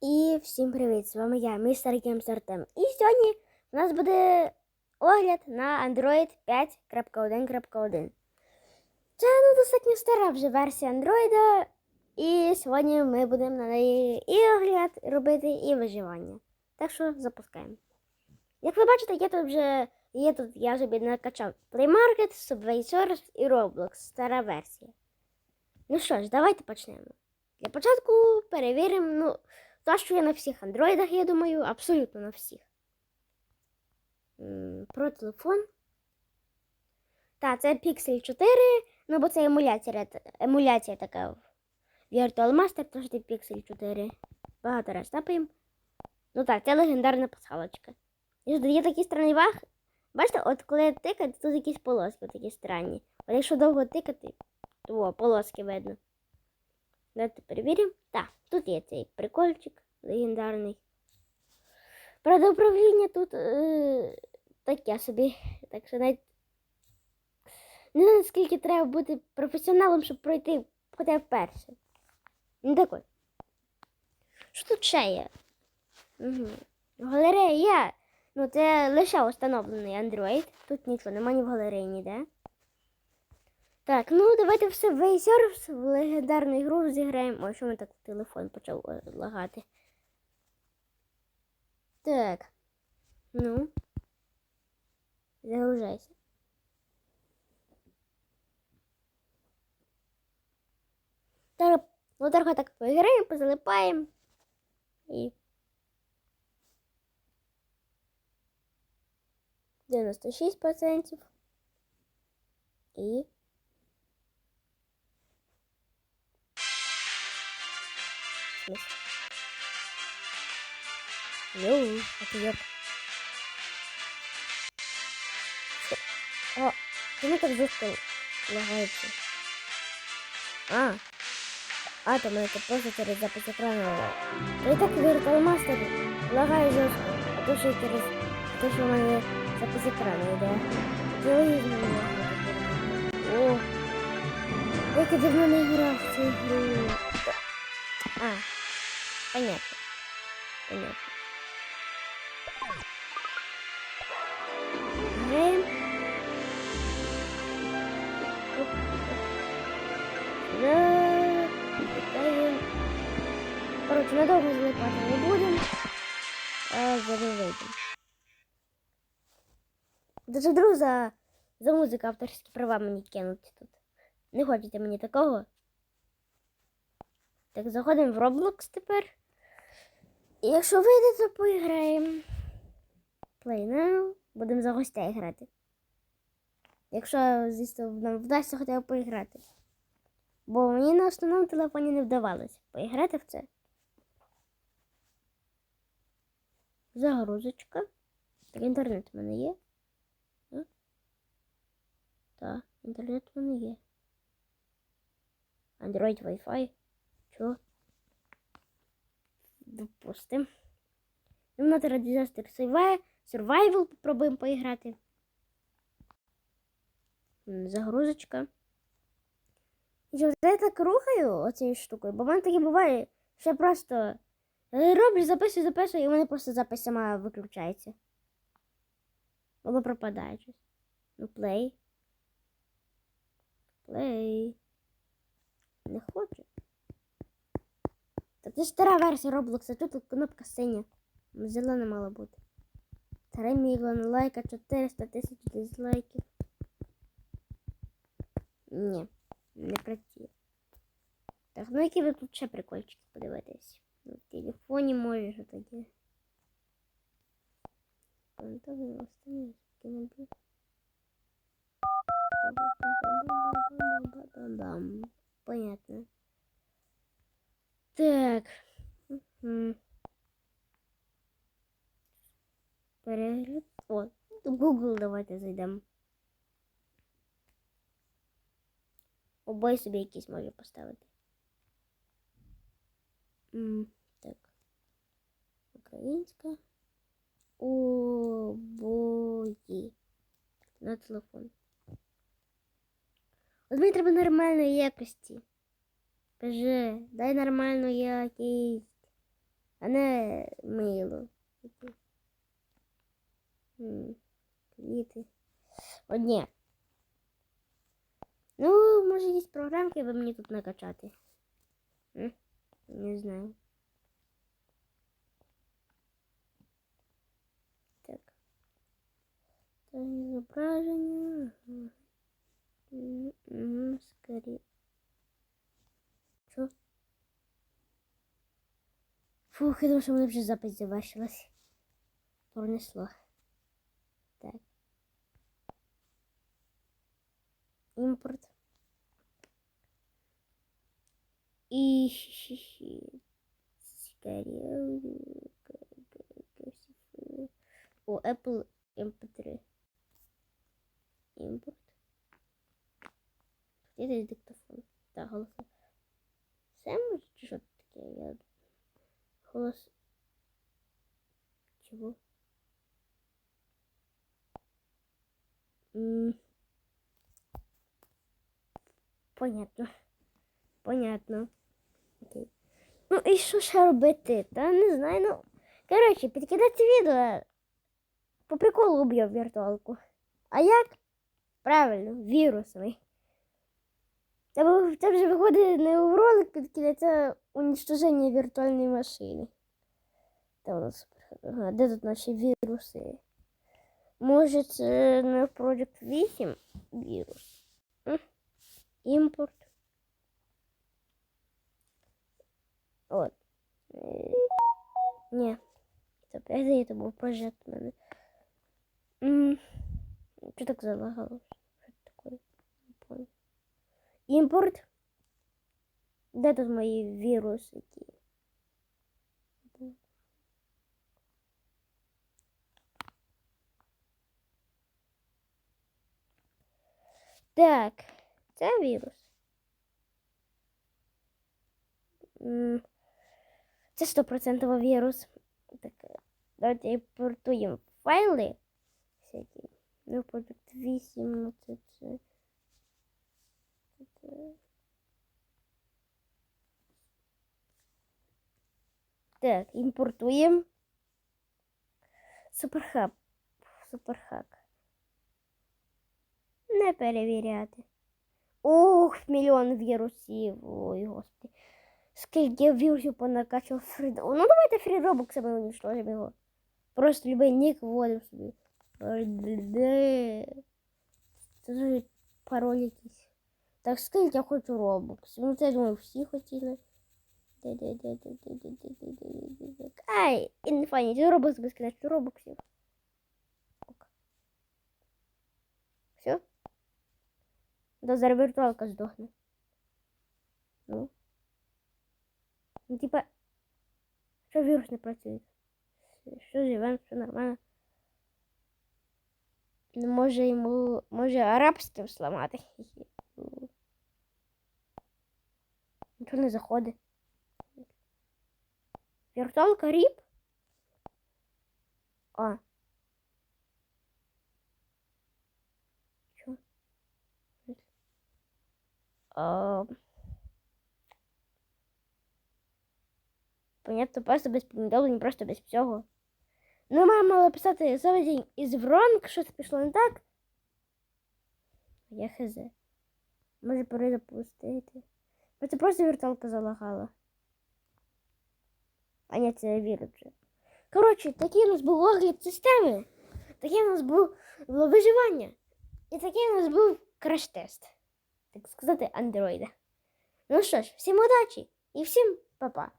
І всім привіт! З вами я, містер Геймс Артем. І сьогодні у нас буде огляд на Android 5.1.1. Це ну, достатньо стара вже версія Android. І сьогодні ми будемо на неї і огляд робити, і виживання. Так що запускаємо. Як ви бачите, є тут вже є тут, я вже накачав Play Market, Subway Surfers і Roblox, стара версія. Ну що ж, давайте почнемо. Для початку перевіримо, ну, то, що є на всіх андроїдах, я думаю, абсолютно на всіх. Про телефон. Так, це Pixel 4, ну бо це емуляція, емуляція така. Virtual Master, тож це Pixel 4. Багато раз тапаємо. Ну так, це легендарна пасхалочка. І ж є такий странний ваг. Бачите, от коли тикати, тут якісь полоски такі странні. От якщо довго тикати, то о, полоски видно. Давайте перевіримо. Так, тут є цей прикольчик легендарний. Правда, управління тут е, таке собі. Так що навіть не наскільки треба бути професіоналом, щоб пройти хоча б перше. Не такой. Що тут ще є? Угу. Галерея. Ну, це лише встановлений Android. Тут нічого, немає ні в галереї ніде. Так, ну давайте все в Surfs, в легендарну ігру зіграємо. Ой, що ми так телефон почав е, лагати. Так. Ну. Загружайся. Так, ну трохи так поіграємо, позалипаємо. І. 96%. І. Смысл? Йоу, это ёп. О, почему так жестко лагается? А, а, там это просто через запись экрана. Да и так Virtual Master лагає жестко, а то що через те, що в мене запис екрану йде. Телевізор О, як я давно не грав в цю гру. А, понятно. Понятно. Оп. Да, читаємо. Коротше, надовго залипати не будемо. А зараз. Даже вдруг за, за музику авторські права мені кинуть тут. Не хочете мені такого? Так, заходимо в Roblox тепер. Якщо вийде, то поіграємо. Play now. Будемо за гостя грати. Якщо, звісно, нам вдасться хоча б поіграти. Бо мені на основному телефоні не вдавалося поіграти в це. Загрузочка. Так, інтернет в мене є. Так, інтернет в мене є. Android Wi-Fi. Чого? Допустим. Емулятор Disaster Survival. Survival попробуємо поіграти. Загрузочка. Я так рухаю оцією штукою, бо в мене таке буває, що я просто е, роблю, записую, записую, і в мене просто запис сама виключається. Або пропадає щось. Ну, play. Play. Не хочу. Та це ж стара версія Roblox, тут кнопка синя. Зелена мала бути. 3 мільйони лайка, 400 тисяч дизлайків. Ні, не працює. Так, ну які ви тут ще прикольчики подивитись? На телефоні може що таке. Фантазія останнє кіноблік. Бам-бам-бам-бам-бам-бам. Понятно. Так. Мгм. Перегляд. О, Google давайте зайдемо. Обоє собі якісь можу поставити. Так. Українська. Обої. На телефон. От мені треба нормальної якості. Скажи, дай нормальну якість. а не мило. Квіти. О, ні. Ну, може, якісь програмки ви мені тут накачати. Не знаю. Так. Це зображення. М, Фух, я думаю, що в мене вже запись завершилась. Пронесло. Так. Імпорт. І скорі. О, Apple MP3. Імпорт. Тут є десь диктофон. Так, голоси. Це може чи що таке? Я... Голос. Чого? М. Понятно. Понятно. Окей. Ну і що ще робити? Та не знаю, ну. Коротше, підкидати відео. По приколу уб'є віртуалку. А як? Правильно, вірусами. Бу- це вже виходить не ролик підкидати, це уничтоження віртуальної машини. Та у нас ага, де тут наші віруси? Може, це не Project 8 вірус? М? Імпорт. От. Е, Ні. Це це був прожект мене. Що так залагало? Імпорт. Де тут мої вірусики? Так, це вірус. М, Це стопроцентово вірус. Так, давайте імпортуємо файли. Всякі. Ну, продукт 8, це це. це, це. Так, імпортуємо. Суперхаб. Суперхак. Не перевіряти. Ух, мільйон вірусів. Ой, господи. Скільки я вірусів понакачав Фрід. Ну давайте фріробоксами уничтожимо його. Просто любий нік вводимо собі. Де? Це ж пароль якийсь. Так скільки я хочу робокс. Ну це думаю, всі хотіли. Ай, інфаніті, робокс безкінечно робоксів. Все? Да зараз віртуалка здохне. Ну. Ну, типа, що вірус не працює? Що живемо, все нормально. Ну, може йому, може арабським сламати. Нічого не заходить. Віртуалка ріп? А. Що? А... Понятно, просто без повідомлень, просто без всього. Ну, мама мала писати за день із вронк, щось пішло не так. Я хз. Може перезапустити. Це просто віртуалка залагала. А ні, це вірус вже. Коротше, такий у нас був огляд системи, таке у нас був, було виживання. І такий у нас був краш-тест. Так сказати, андроїда. Ну що ж, всім удачі і всім па-па.